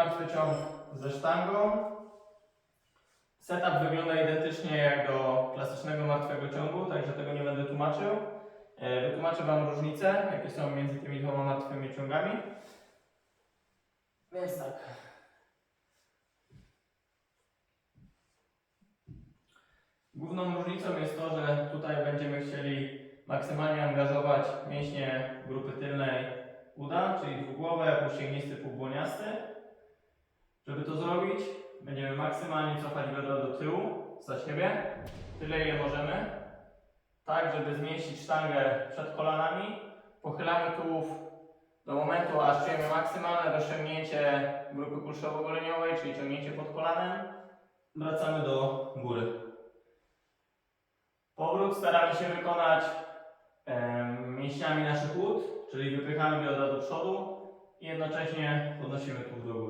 martwy ciąg ze sztangą. Setup wygląda identycznie jak do klasycznego martwego ciągu, także tego nie będę tłumaczył. E, Wytłumaczę Wam różnice, jakie są między tymi dwoma martwymi ciągami. Więc tak. Główną różnicą jest to, że tutaj będziemy chcieli maksymalnie angażować mięśnie grupy tylnej uda, czyli dwugłowe, półsięgnisty, półbłoniasty. Zrobić, będziemy maksymalnie cofać biodra do tyłu, za siebie, tyle ile możemy, tak żeby zmieścić sztangę przed kolanami. Pochylamy tułów do momentu, aż czujemy maksymalne rozciągnięcie grupy kulszowo-goleniowej, czyli ciągnięcie pod kolanem. Wracamy do góry. Powrót staramy się wykonać em, mięśniami naszych ud, czyli wypychamy biodra do przodu i jednocześnie podnosimy tułów do góry.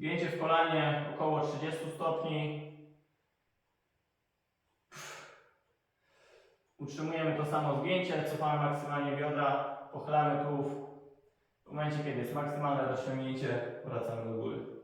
Zgięcie w kolanie około 30 stopni. Utrzymujemy to samo zgięcie, cofamy maksymalnie biodra, pochylamy tułów. W momencie, kiedy jest maksymalne rozciągnięcie, wracamy do góry.